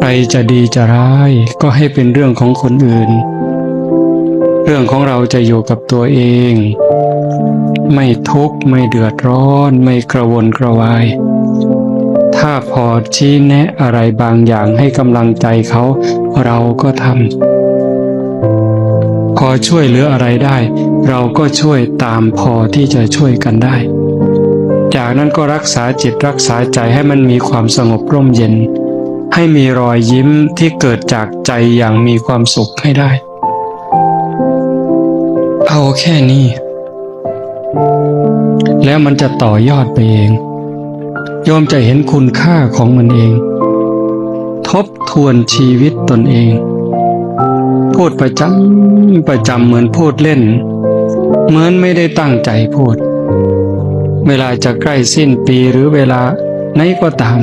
ใครจะดีจะร้ายก็ให้เป็นเรื่องของคนอื่น เรื่องของเราจะอยู่กับตัวเอง ไม่ทุกข์ไม่เดือดร้อน ไม่กระวนกระวาย ถ้าพอชี้แนะอะไรบางอย่างให้กำลังใจเขาเราก็ทำพอช่วยเหลืออะไรได้ เราก็ช่วยตามพอที่จะช่วยกันได้ จากนั้นก็รักษาจิตรักษาใจให้มันมีความสงบร่มเย็น ให้มีรอยยิ้มที่เกิดจากใจอย่างมีความสุขให้ได้ เอาแค่นี้ แล้วมันจะต่อยอดไปเองโยมจะเห็นคุณค่าของมันเอง ทบทวนชีวิตตนเอง พูดประจำประจำเหมือนพูดเล่น เหมือนไม่ได้ตั้งใจพูด เวลาจะใกล้สิ้นปีหรือเวลาไหนก็ตาม